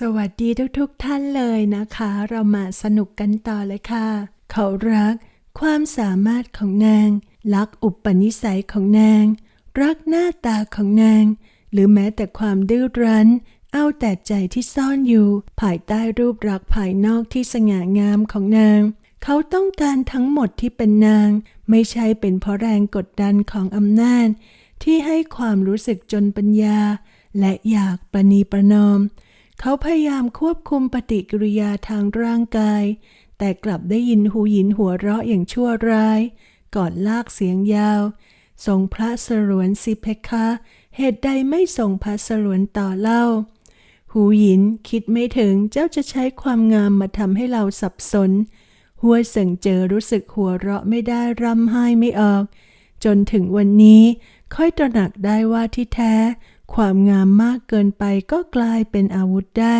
สวัสดีทุกๆทท่านเลยนะคะ เรามาสนุกกันต่อเลยค่ะ เขารัก ความสามารถของนาง รักอุปนิสัยของนาง รักหน้าตาของนาง หรือแม้แต่ความดื้อรั้น เอาแต่ใจที่ซ่อนอยู่ ภายใต้รูปลักภายนอกที่สง่างามของนาง เขาต้องการทั้งหมดที่เป็นนาง ไม่ใช่เป็นเพราะแรงกดดันของอำนาจ ที่ให้ความรู้สึกจนปัญญา และอยากประนีประนอม เขาพยายามควบคุมปฏิกิริยาทางร่างกาย แต่กลับได้ยินหูหยินหัวเราะอย่างชั่วร้าย ก่อนลากเสียงยาวทรงพระสรวนสิเพคะ เหตุใดไม่ทรงพระสรวนต่อเล่า หูหยินคิดไม่ถึงเจ้าจะใช้ความงามมาทำให้เราสับสน หัวเสิงเจอรู้สึกหัวเราะไม่ได้ร่ำไห้ไม่ออก จนถึงวันนี้ค่อยตระหนักได้ว่าที่แท้ ความงามมากเกินไปก็กลายเป็นอาวุธได้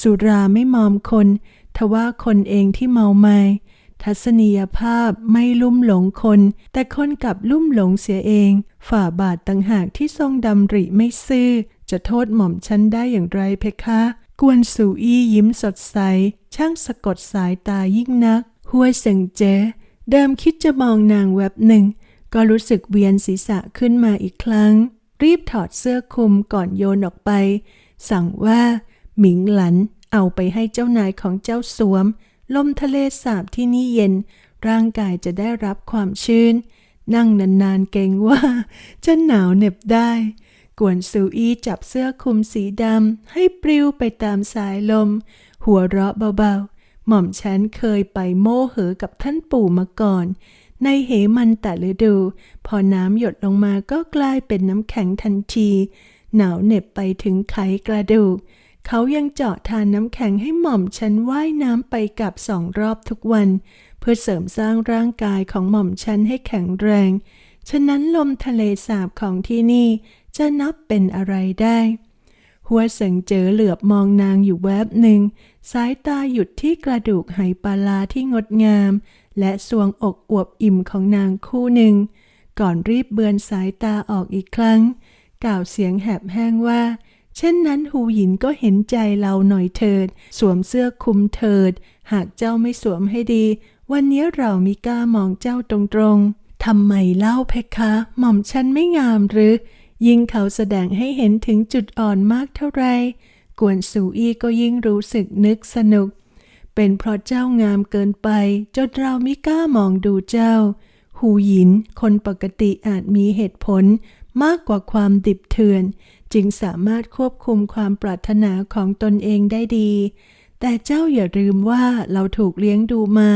สุราไม่มอมคน ทว่าคนเองที่เมาไมาทัศนียภาพไม่ลุ่มหลงคน แต่คนกลับลุ่มหลงเสียเอง ฝ่าบาทต่างหากที่ทรงดำริไม่ซื่อ จะโทษหม่อมฉันได้อย่างไรเพคะ กวนสูอี้ยิ้มสดใส ช่างสะกดสายตายิ่งนักห้วเสิงเจ๊เดิมคิดจะมองนางแวบหนึ่ง ก็รู้สึกเวียนศีรษะขึ้นมาอีกครั้ง รีบถอดเสื้อคลุมก่อนโยนออกไป สั่งว่าหมิงหลันเอาไปให้เจ้านายของเจ้าสวม ลมทะเลสาบที่นี่เย็น ร่างกายจะได้รับความชื้น นั่งนานๆเกรงว่า จะหนาวเหน็บได้ กวนซูอี้จับเสื้อคลุมสีดำให้ปลิวไปตามสายลม หัวเราะเบาๆ หม่อมฉันเคยไปโม่เหอกับท่านปู่มาก่อน ในเหมันแต่ฤดู พอน้ำหยดลงมาก็กลายเป็นน้ำแข็งทันที หนาวเหน็บไปถึงไขกระดูก เขายังเจาะทานน้ำแข็งให้หม่อมฉันว่ายน้ำไปกลับสองรอบทุกวัน เพื่อเสริมสร้างร่างกายของหม่อมฉันให้แข็งแรง ฉะนั้นลมทะเลสาบของที่นี่จะนับเป็นอะไรได้ หัวเสิงเจอเหลือบมองนางอยู่แวบหนึ่ง สายตาหยุดที่กระดูกไหปลาลาที่งดงาม และสวงอกอวบอิ่มของนางคู่หนึ่ง ก่อนรีบเบือนสายตาออกอีกครั้ง กล่าวเสียงแหบแห้งว่า เช่นนั้นหูหยินก็เห็นใจเราหน่อยเถิด สวมเสื้อคลุมเถิด หากเจ้าไม่สวมให้ดี วันนี้เรามิกล้ามองเจ้าตรงๆทำไมเล่าเพคะ หม่อมฉันไม่งามหรือ ยิ่งเขาแสดงให้เห็นถึงจุดอ่อนมากเท่าไร กวนสูอี้ก็ยิ่งรู้สึกนึกสนุก เป็นเพราะเจ้างามเกินไป จนเราไม่กล้ามองดูเจ้า หูหยิน คนปกติอาจมีเหตุผลมากกว่าความดิบเถื่อน จึงสามารถควบคุมความปรารถนาของตนเองได้ดี แต่เจ้าอย่าลืมว่าเราถูกเลี้ยงดูมา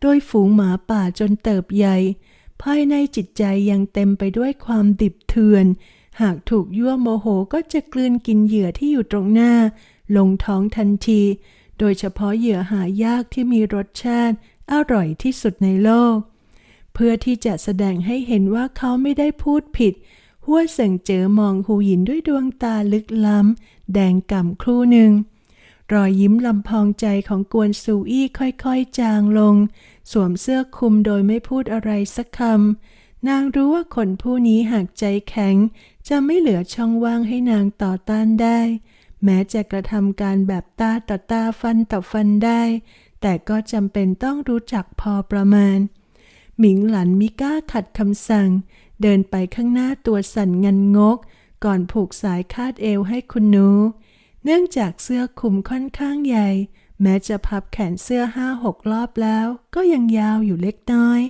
โดยฝูงหมาป่าจนเติบใหญ่ ภายในจิตใจยังเต็มไปด้วยความดิบเถื่อน หากถูกยั่วโมโหก็จะกลืนกินเหยื่อที่อยู่ตรงหน้า ลงท้องทันที โดยเฉพาะเหยื่อหายากที่มีรสชาติ อร่อยที่สุดในโลก เพื่อที่จะแสดงให้เห็นว่าเขาไม่ได้พูดผิด หัวเสิงเจอมองหูหยินด้วยดวงตาลึกล้ำ แดงก่ำครู่หนึ่ง รอยยิ้มลำพองใจของกวนซูอี้ค่อยๆจางลง สวมเสื้อคลุมโดยไม่พูดอะไรสักคำ นางรู้ว่าคนผู้นี้หากใจแข็ง จะไม่เหลือช่องว่างให้นางต่อต้านได้ แม้จะกระทำการแบบตาต่อตาฟันต่อฟันได้ แต่ก็จำเป็นต้องรู้จักพอประมาณ หมิงหลันมิกล้าขัดคำสั่ง เดินไปข้างหน้าตัวสั่นงันงก ก่อนผูกสายคาดเอวให้คุณหนู เนื่องจากเสื้อคลุมค่อนข้างใหญ่ แม้จะพับแขนเสื้อห้าหกรอบแล้ว ก็ยังยาวอยู่เล็กน้อย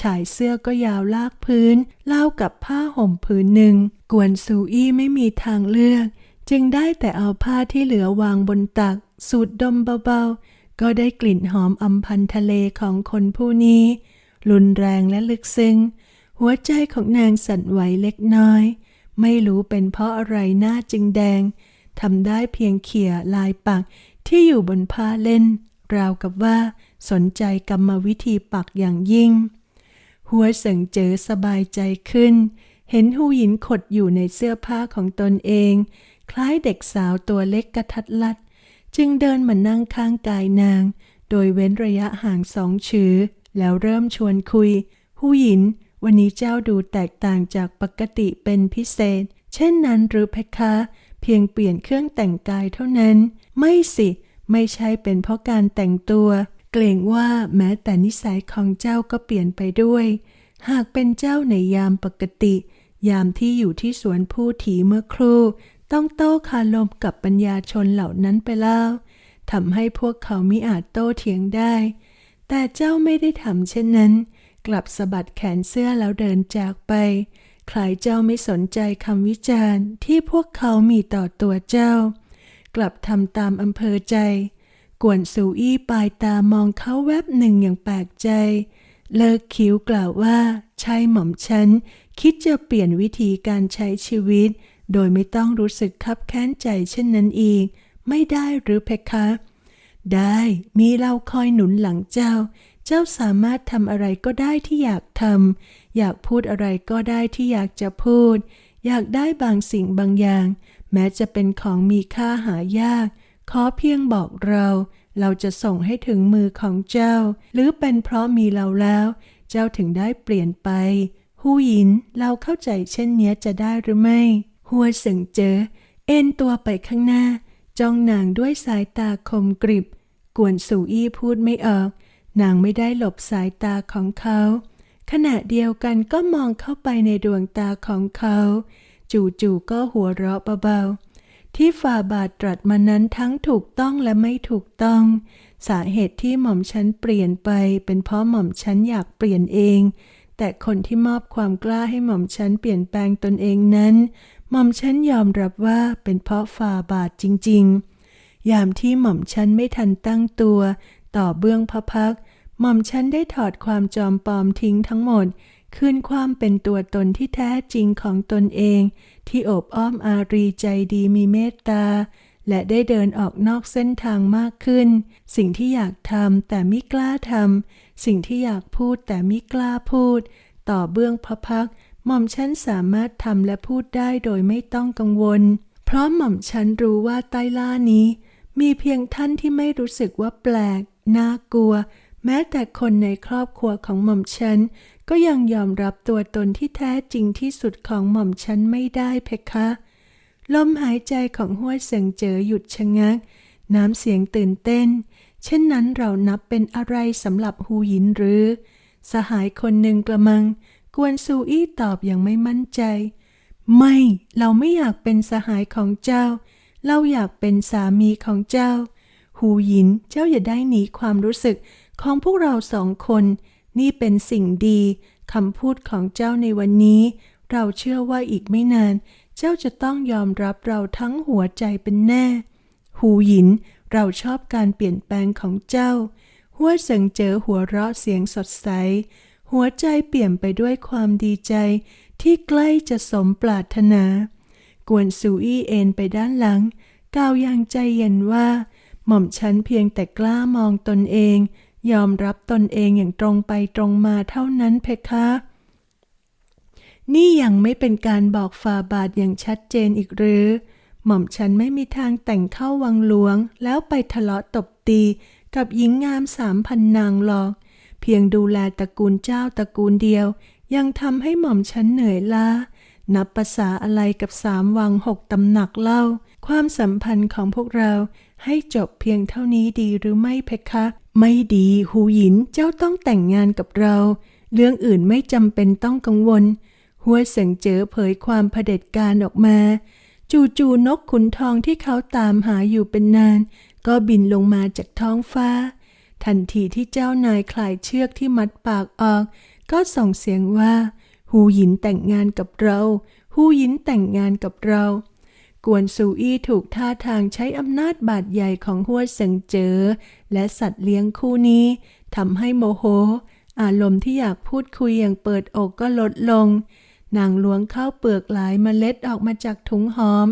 ชายเสื้อก็ยาวลากพื้นเล่ากับผ้าห่มผืนหนึ่ง กวนซูอี้ไม่มีทางเลือก จึงได้แต่เอาผ้าที่เหลือวางบนตัก สูดดมเบาๆ ก็ได้กลิ่นหอมอำพันทะเลของคนผู้นี้ รุนแรงและลึกซึ้ง หัวใจของนางสั่นไหวเล็กน้อย ไม่รู้เป็นเพราะอะไรหน้าจึงแดงทำได้เพียงเขี่ยลายปักที่อยู่บนผ้าเล่น ราวกับว่าสนใจกรรมวิธีปักอย่างยิ่ง หัวเสิงเจอสบายใจขึ้น เห็นหูหยินขดอยู่ในเสื้อผ้าของตนเอง คล้ายเด็กสาวตัวเล็กกระทัดรัด จึงเดินมานั่งข้างกายนาง โดยเว้นระยะห่างสองชือ แล้วเริ่มชวนคุย หูหยิน วันนี้เจ้าดูแตกต่างจากปกติเป็นพิเศษ เช่นนั้นหรือเพคะ เพียงเปลี่ยนเครื่องแต่งกายเท่านั้น ไม่สิ ไม่ใช่เป็นเพราะการแต่งตัว เกรงว่าแม้แต่นิสัยของเจ้าก็เปลี่ยนไปด้วย หากเป็นเจ้าในยามปกติ ยามที่อยู่ที่สวนผู้ถีเมื่อครู่ ต้องโต้คารมกับปัญญาชนเหล่านั้นไปแล้วทำให้พวกเขามิอาจโต้เถียงได้ แต่เจ้าไม่ได้ทำเช่นนั้น กลับสะบัดแขนเสื้อแล้วเดินจากไปคลายเจ้าไม่สนใจคำวิจารณ์ที่พวกเขามีต่อตัวเจ้า กลับทำตามอำเภอใจ กวนสูอี้ปลายตามองเขาแวบหนึ่งอย่างแปลกใจ เลิกคิ้วกล่าวว่าใช่หม่อมฉัน คิดจะเปลี่ยนวิธีการใช้ชีวิต โดยไม่ต้องรู้สึกคับแค้นใจเช่นนั้นอีก ไม่ได้หรือเพคะ ได้มีเราคอยหนุนหลังเจ้า เจ้าสามารถทำอะไรก็ได้ที่อยากทำอยากพูดอะไรก็ได้ที่อยากจะพูด อยากได้บางสิ่งบางอย่าง แม้จะเป็นของมีค่าหายาก ขอเพียงบอกเรา เราจะส่งให้ถึงมือของเจ้า หรือเป็นเพราะมีเราแล้ว เจ้าถึงได้เปลี่ยนไป หูหยินเราเข้าใจเช่นนี้จะได้หรือไม่ หัวเสิงเจอ เอ็นตัวไปข้างหน้า จ้องนางด้วยสายตาคมกริบ กวนสูอี้พูดไม่ออก นางไม่ได้หลบสายตาของเขา ขณะเดียวกันก็มองเข้าไปในดวงตาของเขา จู่ๆก็หัวเราะเบาๆ ที่ฝ่าบาทตรัสมานั้นทั้งถูกต้องและไม่ถูกต้อง สาเหตุที่หม่อมฉันเปลี่ยนไป เป็นเพราะหม่อมฉันอยากเปลี่ยนเอง แต่คนที่มอบความกล้าให้หม่อมฉันเปลี่ยนแปลงตนเองนั้น หม่อมฉันยอมรับว่าเป็นเพราะฝ่าบาทจริง ๆ ยามที่หม่อมฉันไม่ทันตั้งตัว ต่อเบื้องพระพักตร์หม่อมฉันได้ถอดความจอมปลอมทิ้งทั้งหมด คืนความเป็นตัวตนที่แท้จริงของตนเอง ที่โอบอ้อมอารีใจดีมีเมตตา และได้เดินออกนอกเส้นทางมากขึ้น สิ่งที่อยากทำแต่ไม่กล้าทำสิ่งที่อยากพูดแต่ไม่กล้าพูด ต่อเบื้องพระพักหม่อมฉันสามารถทำและพูดได้โดยไม่ต้องกังวล เพราะหม่อมฉันรู้ว่าใต้ล่านี้ มีเพียงท่านที่ไม่รู้สึกว่าแปลก น่ากลัว แม้แต่คนในครอบครัวของหม่อมฉัน ก็ยังยอมรับตัวตนที่แท้จริงที่สุดของหม่อมฉันไม่ได้เพคะ ลมหายใจของห้วยเสิงเจอหยุดชะงัก น้ำเสียงตื่นเต้น เช่นนั้นเรานับเป็นอะไรสำหรับฮูยินหรือ สหายคนหนึ่งกระมัง กวนซูอี้ตอบอย่างไม่มั่นใจ ไม่เราไม่อยากเป็นสหายของเจ้า เราอยากเป็นสามีของเจ้าหูยินเจ้าอย่าได้หนีความรู้สึก ของพวกเราสองคน นี่เป็นสิ่งดีคำพูดของเจ้าในวันนี้ เราเชื่อว่าอีกไม่นาน เจ้าจะต้องยอมรับเราทั้งหัวใจเป็นแน่ หูหยิน เราชอบการเปลี่ยนแปลงของเจ้า หัวเสิงเจอหัวเราะเสียงสดใส หัวใจเปลี่ยนไปด้วยความดีใจ ที่ใกล้จะสมปรารถนา กวนซูอี้เอ็นไปด้านหลัง กล่าวอย่างใจเย็นว่า หม่อมฉันเพียงแต่กล้ามองตนเอง ยอมรับตนเองอย่างตรงไปตรงมาเท่านั้นเพคะนี่ยังไม่เป็นการบอกฟาบาทอย่างชัดเจนอีกหรือ หม่อมฉันไม่มีทางแต่งเข้าวังหลวง แล้วไปทะเลาะตบตีกับหญิงงามสามพันนางหรอก เพียงดูแลตระกูลเจ้าตระกูลเดียว ยังทำให้หม่อมฉันเหนื่อยล้า นับภาษาอะไรกับสามวังหกตำหนักเล่า ความสัมพันธ์ของพวกเราให้จบเพียงเท่านี้ดีหรือไม่เพคะ ไม่ดีหูหยินเจ้าต้องแต่งงานกับเรา เรื่องอื่นไม่จำเป็นต้องกังวล หัวเสิงเจ๋อเผยความเผด็จการออกมา จู่ๆนกขุนทองที่เขาตามหาอยู่เป็นนาน ก็บินลงมาจากท้องฟ้า ทันทีที่เจ้านายคลายเชือกที่มัดปากออก ก็ส่งเสียงว่า หูหยินแต่งงานกับเรา หูหยินแต่งงานกับเรา กวนซูอี้ถูกท่าทางใช้อำนาจบาดใหญ่ของหัวเสิงเจอ และสัตว์เลี้ยงคู่นี้ทำให้โมโห อารมณ์ที่อยากพูดคุยอย่างเปิดอกก็ลดลง นางล้วงข้าวเปลือกหลายเมล็ดออกมาจากถุงหอม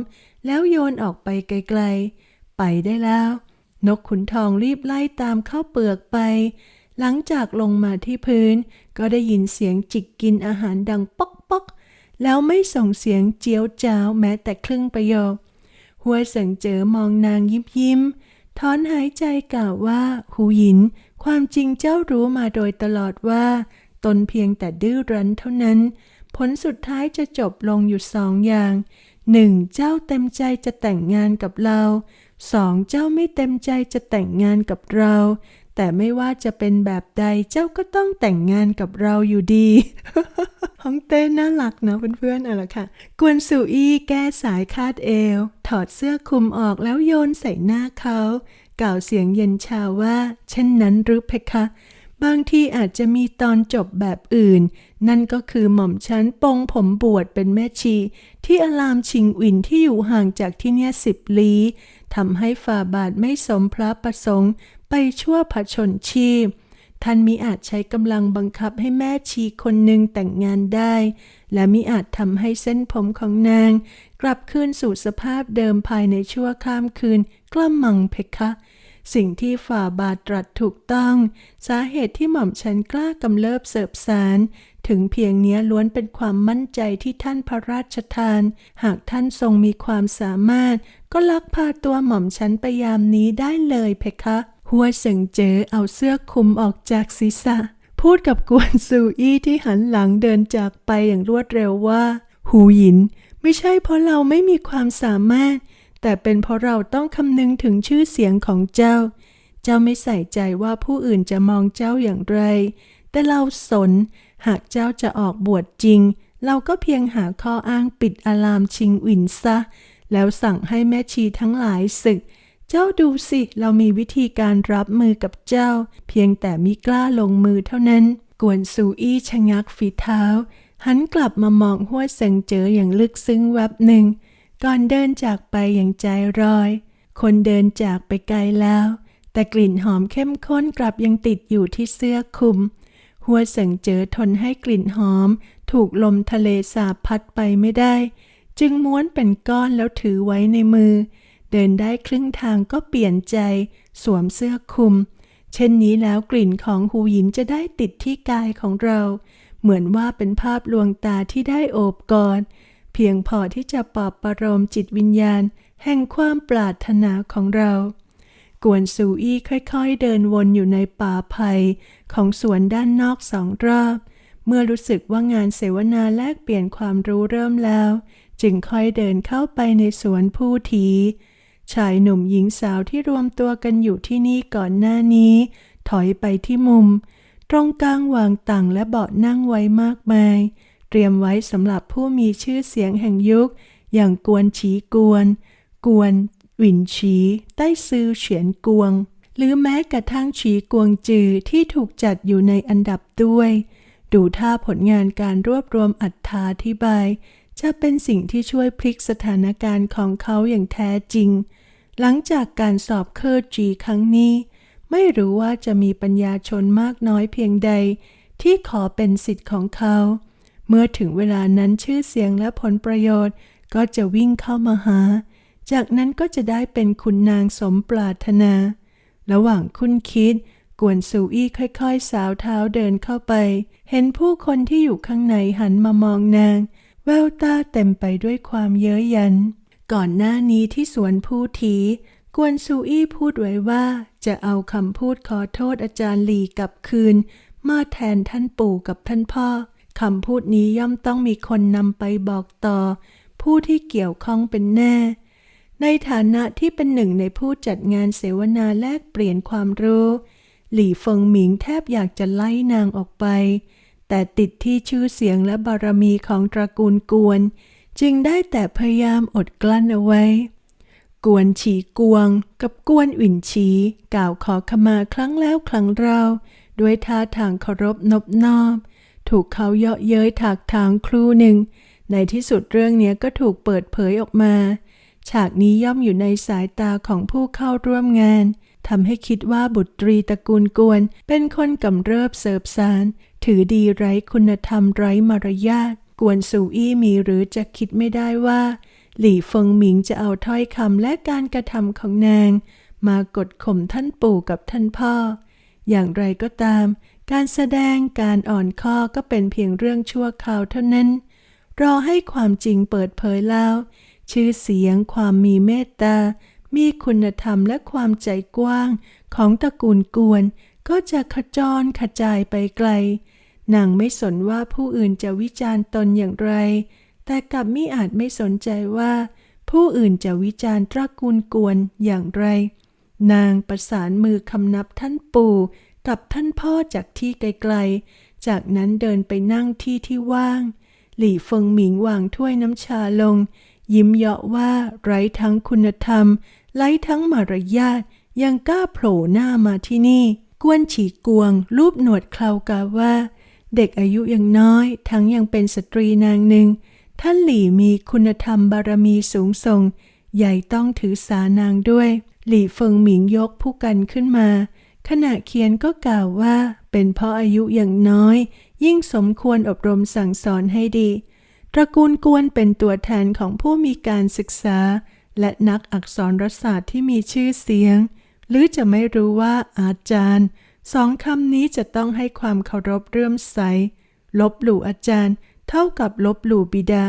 แล้วโยนออกไปไกลๆ ไปได้แล้ว นกขุนทองรีบไล่ตามข้าวเปลือกไป หลังจากลงมาที่พื้น ก็ได้ยินเสียงจิกกินอาหารดังป๊อกป๊อก แล้วไม่ส่งเสียงเจียวจ้าวแม้แต่ครึ่งประโยค หัวสิงเจอมองนางยิ้มยิ้มถอนหายใจกล่าวว่าหูหยิน ความจริงเจ้ารู้มาโดยตลอดว่า ตนเพียงแต่ดื้อรั้นเท่านั้น ผลสุดท้ายจะจบลงอยู่สองอย่างหนึ่งเจ้าเต็มใจจะแต่งงานกับเราสองเจ้าไม่เต็มใจจะแต่งงานกับเรา แต่ไม่ว่าจะเป็นแบบใดเจ้าก็ต้องแต่งงานกับเราอยู่ดีฮ่องเต้น่ารักเนาะเพื่อนๆเอาละค่ะ กวนสุอี้แก้สายคาดเอว ถอดเสื้อคลุมออกแล้วโยนใส่หน้าเขา กล่าวเสียงเย็นชาว่า เช่นนั้นหรือเพคะ บางที่อาจจะมีตอนจบแบบอื่น นั่นก็คือหม่อมฉันปงผมบวชเป็นแม่ชี ที่อารามชิงอินที่อยู่ห่างจากที่เนี่ยสิบลี้ทำให้ฝ่าบาทไม่สมพระประสงค์ ไปชั่วผชนชีพ ท่านมิอาจใช้กำลังบังคับให้แม่ชีคนหนึ่งแต่งงานได้ และมิอาจทำให้เส้นผมของนาง กลับคืนสู่สภาพเดิมภายในชั่วข้ามคืนกล้ำมังเพคะสิ่งที่ฝ่าบาทตรัสถูกต้อง สาเหตุที่หม่อมฉันกล้ากำเริบเสบสาร ถึงเพียงเนี้ยล้วนเป็นความมั่นใจที่ท่านพระราชทาน หากท่านทรงมีความสามารถ ก็ลักพาตัวหม่อมฉันไปยามนี้ได้เลยเพคะ หัวเสิงเจ๋อเอาเสื้อคลุมออกจากศีรษะ พูดกับกวนซูอี้ที่หันหลังเดินจากไปอย่างรวดเร็วว่า หูหยิน ไม่ใช่เพราะเราไม่มีความสามารถ แต่เป็นเพราะเราต้องคำนึงถึงชื่อเสียงของเจ้า เจ้าไม่ใส่ใจว่าผู้อื่นจะมองเจ้าอย่างไร แต่เราสน หากเจ้าจะออกบวชจริง เราก็เพียงหาข้ออ้างปิดอารามชิงหวินซะ แล้วสั่งให้แม่ชีทั้งหลายศึก จ้าดูสิ เรามีวิธีการรับมือกับเจ้า เพียงแต่มิกล้าลงมือเท่านั้น กวนซูอี้ชะงักฝีเท้า หันกลับมามองหัวเซิงเจออย่างลึกซึ้งแวบหนึ่ง ก่อนเดินจากไปอย่างใจรอย คนเดินจากไปไกลแล้ว แต่กลิ่นหอมเข้มข้นกลับยังติดอยู่ที่เสื้อคลุม หัวเสิงเจอทนให้กลิ่นหอม ถูกลมทะเลสาบพัดไปไม่ได้ จึงม้วนเป็นก้อนแล้วถือไว้ในมือเเดินได้ครึ่งทางก็เปลี่ยนใจ สวมเสื้อคลุม เช่นนี้แล้วกลิ่นของหูหยินจะได้ติดที่กายของเรา เหมือนว่าเป็นภาพลวงตาที่ได้โอบกอดเพียงพอที่จะปลอบประโลมจิตวิญญาณ แห่งความปรารถนาของเรา กวนซูอี้ค่อยๆ เดินวนอยู่ในป่าไผ่ของสวนด้านนอกสองรอบ เมื่อรู้สึกว่างานเสวนาแลกเปลี่ยนความรู้เริ่มแล้ว จึงค่อยเดินเข้าไปในสวนผู้ที ชายหนุ่มหญิงสาวที่รวมตัวกันอยู่ที่นี่ก่อนหน้านี้ ถอยไปที่มุม ตรงกลางวางตังและเบาะนั่งไว้มากมาย เตรียมไว้สำหรับผู้มีชื่อเสียงแห่งยุค อย่างกวนฉีกวน กวนหวินฉีใต้ซือเฉียนกวง หรือแม้กระทั่งฉีกวงจือที่ถูกจัดอยู่ในอันดับด้วย ดูท่าผลงานการรวบรวมอัธาธิบาย จะเป็นสิ่งที่ช่วยพลิกสถานการณ์ของเขาอย่างแท้จริง หลังจากการสอบเคอร์จีครั้งนี้ ไม่รู้ว่าจะมีปัญญาชนมากน้อยเพียงใด ที่ขอเป็นสิทธิ์ของเขา เมื่อถึงเวลานั้นชื่อเสียงและผลประโยชน์ก็จะวิ่งเข้ามาหา จากนั้นก็จะได้เป็นคุณนางสมปรารถนา ระหว่างคุณคิด กวนซูอี้ค่อยๆ สาวเท้าเดินเข้าไป เห็นผู้คนที่อยู่ข้างในหันมามองนาง แววตาเต็มไปด้วยความเย้ยยัน ก่อนหน้านี้ที่สวนผู้ทีกวนซูอี้พูดไว้ว่า จะเอาคำพูดขอโทษอาจารย์หลีกลับคืน มาแทนท่านปู่กับท่านพ่อคำพูดนี้ย่อมต้องมีคนนำไปบอกต่อ ผู้ที่เกี่ยวข้องเป็นแน่ ในฐานะที่เป็นหนึ่งในผู้จัดงานเสวนาแลกเปลี่ยนความรู้ หลี่เฟิงหมิงแทบอยากจะไล่นางออกไป แต่ติดที่ชื่อเสียงและบารมีของตระกูลกวน จึงได้แต่พยายามอดกลั้นเอาไว้ กวนฉีกวง กับกวนอุ่นฉีกล่าวขอขมาครั้งแล้วครั้งเล่าด้วยท่าทางเคารพนบนอบ ถูกเขาเยาะเย้ยถากทางครู่หนึ่ง ในที่สุดเรื่องนี้ก็ถูกเปิดเผยออกมา ฉากนี้ย่อมอยู่ในสายตาของผู้เข้าร่วมงานทำให้คิดว่าบุตรีตระกูลกวน เป็นคนกำเริบเสิบสาร ถือดีไร้คุณธรรมไร้มารยาท กวนสู่อี้มีหรือจะคิดไม่ได้ว่า หลี่เฟิงหมิงจะเอาถ้อยคำและการกระทำของนาง มากดข่มท่านปู่กับท่านพ่อ อย่างไรก็ตาม การแสดงการอ่อนข้อก็เป็นเพียงเรื่องชั่วคราวเท่านั้น รอให้ความจริงเปิดเผยแล้ว ชื่อเสียงความมีเมตตา มีคุณธรรมและความใจกว้างของตระกูลกวนก็จะขจรขจายไปไกล นางไม่สนว่าผู้อื่นจะวิจารณ์ตนอย่างไร แต่กลับมิอาจไม่สนใจว่า ผู้อื่นจะวิจารณ์ตระกูลกวนอย่างไร นางประสานมือคำนับท่านปู่กับท่านพ่อจากที่ไกลๆ จากนั้นเดินไปนั่งที่ที่ว่าง หลี่เฟิงหมิงวางถ้วยน้ำชาลง ยิ้มเยาะว่าไร้ทั้งคุณธรรม ไร้ทั้งมารยาทยังกล้าโผล่หน้ามาที่นี่ กวนฉีกวง รูปหนวดเคลากาว่า เด็กอายุยังน้อย ทั้งยังเป็นสตรีนางหนึ่ง ท่านหลี่มีคุณธรรมบารมีสูงส่ง ใหญ่ต้องถือสานางด้วย หลี่เฟิงหมิงยกผู้กันขึ้นมา ขณะเขียนก็กล่าวว่า เป็นเพราะอายุยังน้อย ยิ่งสมควรอบรมสั่งสอนให้ดี ตระกูลกวนเป็นตัวแทนของผู้มีการศึกษา และนักอักษรศาสตร์ที่มีชื่อเสียง หรือจะไม่รู้ว่าอาจารย์ สองคำนี้จะต้องให้ความเคารพเรื่อมใส ลบหลู่อาจารย์ เท่ากับลบหลู่บิดา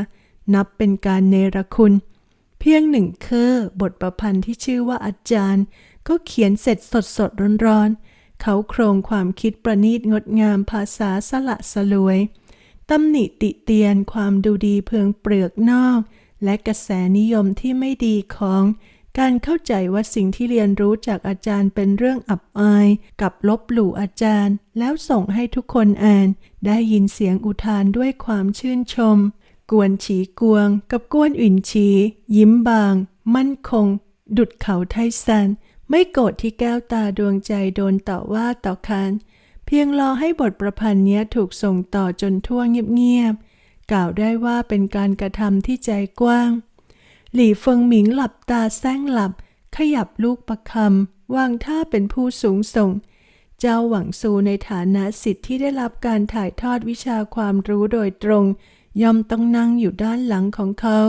นับเป็นการเนรคุณ เพียงหนึ่งเคอบทประพันธ์ที่ชื่อว่าอาจารย์ ก็เขียนเสร็จสดสดร้อนร้อนๆเขาโครงความคิดประณีตงดงามภาษาสละสลวยตำหนิติเตียนความดูดีเพืองเปลือกนอก และกระแสนิยมที่ไม่ดีของ การเข้าใจว่าสิ่งที่เรียนรู้จากอาจารย์เป็นเรื่องอับอาย กับลบหลู่อาจารย์ แล้วส่งให้ทุกคนอ่าน ได้ยินเสียงอุทานด้วยความชื่นชม กวนฉีกวง กับกวนอื่นฉี ยิ้มบาง มั่นคง ดุดเขาไทซัน ไม่โกรธที่แก้วตาดวงใจโดนต่อว่าต่อคานเพียงรอให้บทประพันธ์นี้ถูกส่งต่อจนทั่วเงียบๆกล่าวได้ว่าเป็นการกระทำที่ใจกว้าง หลี่เฟิงหมิงหลับตาแซงหลับ ขยับลูกประคำวางท่าเป็นผู้สูงส่ง เจ้าหวังซูในฐานะสิทธิ์ที่ได้รับการถ่ายทอดวิชาความรู้โดยตรง ย่อมต้องนั่งอยู่ด้านหลังของเขา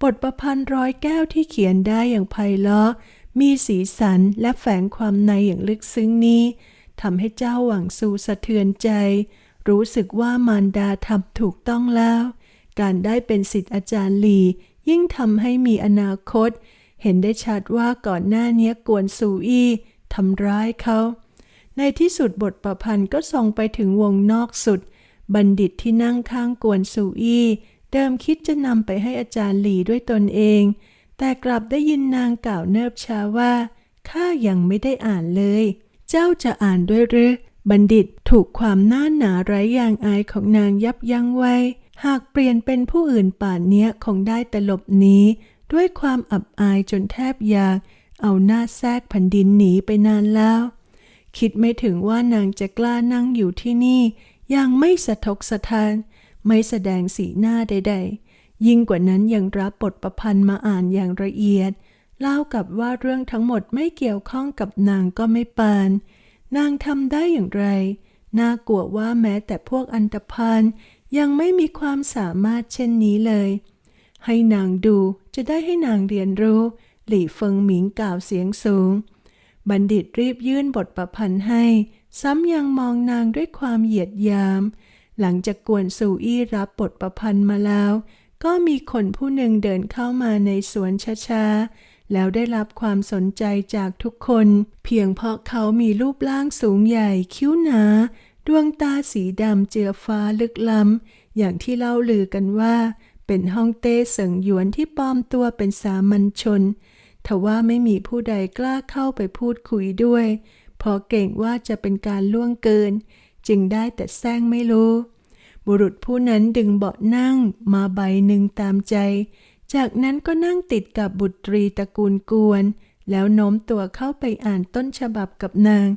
บทประพันธ์ร้อยแก้วที่เขียนได้อย่างไพเราะมีสีสันและแฝงความในอย่างลึกซึ้งนี้ทำให้เจ้าหวังซูสะเทือนใจ รู้สึกว่ามารดาทำถูกต้องแล้ว การได้เป็นสิทธิ์อาจารย์หลี ยิ่งทำให้มีอนาคต เห็นได้ชัดว่าก่อนหน้านี้กวนซูอี้ทำร้ายเขา ในที่สุดบทประพันธ์ก็ส่งไปถึงวงนอกสุด บัณฑิตที่นั่งข้างกวนซูอี้เดิมคิดจะนำไปให้อาจารย์หลีด้วยตนเอง แต่กลับได้ยินนางกล่าวเนิบช้าว่าข้ายังไม่ได้อ่านเลย เจ้าจะอ่านด้วยหรือ บัณฑิตถูกความหน่าหนาไร้ยางอายของนางยับยั้งไว้ หากเปลี่ยนเป็นผู้อื่นป่านเนี้ยคงได้แต่หลบหนีด้วยความอับอายจนแทบอยาก เอาหน้าแทรกแผ่นดินหนีไปนานแล้ว คิดไม่ถึงว่านางจะกล้านั่งอยู่ที่นี่อย่างไม่สะทกสะทาน ไม่แสดงสีหน้าใด ๆ ยิ่งกว่านั้นยังรับบทประพันธ์มาอ่านอย่างละเอียด เล่ากับว่าเรื่องทั้งหมดไม่เกี่ยวข้องกับนางก็ไม่ปาน นางทำได้อย่างไร น่ากลัวว่าแม้แต่พวกอันตพาน ยังไม่มีความสามารถเช่นนี้เลย ให้นางดูจะได้ให้นางเรียนรู้ หลี่เฟิงหมิงกล่าวเสียงสูง บัณฑิตรีบยื่นบทประพันธ์ให้ ซ้ำยังมองนางด้วยความเหยียดยาม หลังจากกวนซูอี้รับบทประพันธ์มาแล้ว ก็มีคนผู้หนึ่งเดินเข้ามาในสวนช้าๆ แล้วได้รับความสนใจจากทุกคน เพียงเพราะเขามีรูปร่างสูงใหญ่คิ้วหนา ดวงตาสีดำเจือฟ้าลึกล้ำ อย่างที่เล่าลือกันว่า เป็นฮ่องเต้เสิงหยวนที่ปลอมตัวเป็นสามัญชน ทว่าไม่มีผู้ใดกล้าเข้าไปพูดคุยด้วย เพราะเก่งว่าจะเป็นการล่วงเกิน จึงได้แต่แซงไม่รู้ บุรุษผู้นั้นดึงเบาะนั่งมาใบหนึ่งตามใจ จากนั้นก็นั่งติดกับบุตรีตระกูลกวน แล้วโน้มตัวเข้าไปอ่านต้นฉบับกับนาง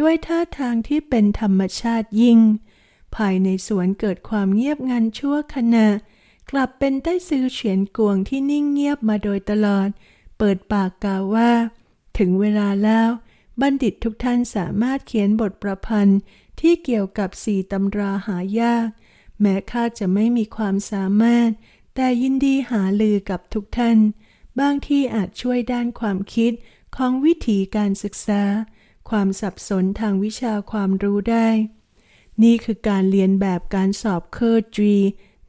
ด้วยท่าทางที่เป็นธรรมชาติยิ่ง ภายในสวนเกิดความเงียบงันชั่วขณะ กลับเป็นใต้ซือเฉียนกวงที่นิ่งเงียบมาโดยตลอด เปิดปากกล่าวว่า ถึงเวลาแล้ว บัณฑิตทุกท่านสามารถเขียนบทประพันธ์ที่เกี่ยวกับสี่ตำราหายาก แม้ข้าจะไม่มีความสามารถ แต่ยินดีหาลือกับทุกท่าน บางที่อาจช่วยด้านความคิดของวิธีการศึกษา ความสับสนทางวิชาความรู้ได้ นี่คือการเรียนแบบการสอบเคอร์จี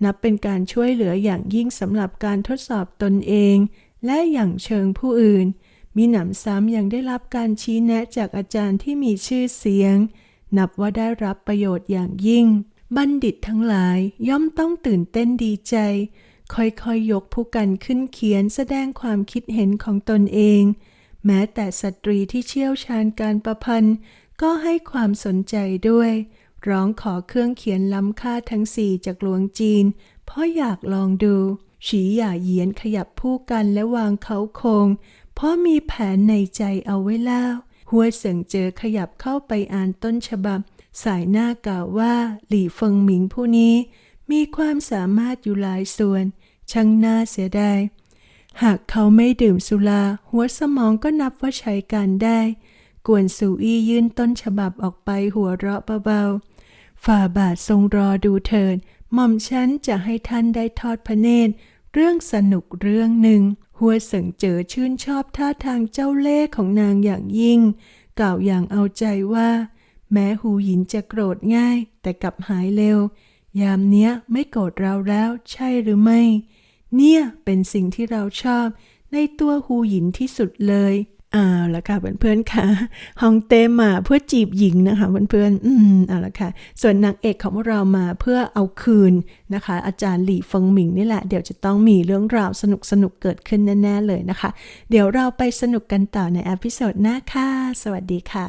นับเป็นการช่วยเหลืออย่างยิ่งสำหรับการทดสอบตนเอง และอย่างเชิงผู้อื่น มีหนำซ้ำยังได้รับการชี้แนะจากอาจารย์ที่มีชื่อเสียง นับว่าได้รับประโยชน์อย่างยิ่ง บัณฑิตทั้งหลายย่อมต้องตื่นเต้นดีใจ ค่อยๆยกผู้กันขึ้นเขียนแสดงความคิดเห็นของตนเอง แม้แต่สตรีที่เชี่ยวชาญการประพันธ์ ก็ให้ความสนใจด้วย ร้องขอเครื่องเขียนล้ำค่าทั้งสี่จากหลวงจีน เพราะอยากลองดู ฉีหย่าเยียนขยับผู้กันและวางเขาโคง เพราะมีแผนในใจเอาไว้แล้วหัวเสิงเจอขยับเข้าไปอ่านต้นฉบับ สายหน้ากล่าวว่าหลี่เฟิงหมิงผู้นี้ มีความสามารถอยู่หลายส่วน ช่างน่าเสียดาย หากเขาไม่ดื่มสุราหัวสมองก็นับว่าใช้การได้ กวนสูอี้ยื่นต้นฉบับออกไปหัวเราะเบาๆ ฝ่าบาททรงรอดูเถิดหม่อมฉันจะให้ท่านได้ทอดพระเนตร เรื่องสนุกเรื่องหนึ่ง หัวเสิงเจอชื่นชอบท่าทางเจ้าเล่ห์ของนางอย่างยิ่ง กล่าวอย่างเอาใจว่า แม้หูหินจะโกรธง่าย แต่กลับหายเร็ว ยามเนี้ยไม่โกรธเราแล้วใช่หรือไม่ เนี่ยเป็นสิ่งที่เราชอบในตัวฮูหยินที่สุดเลยเอาละค่ะเพื่อนๆค่ะฮองเต้มาเพื่อจีบหญิงนะคะเพื่อนๆอืมเอาละค่ะ ส่วนนางเอกของพวกเรามาเพื่อเอาคืนนะคะ อาจารย์หลี่เฟิงหมิงนี่แหละ เดี๋ยวจะต้องมีเรื่องราวสนุกๆเกิดขึ้นแน่ๆเลยนะคะ เดี๋ยวเราไปสนุกกันต่อในอพิโซดหน้าค่ะ สวัสดีค่ะ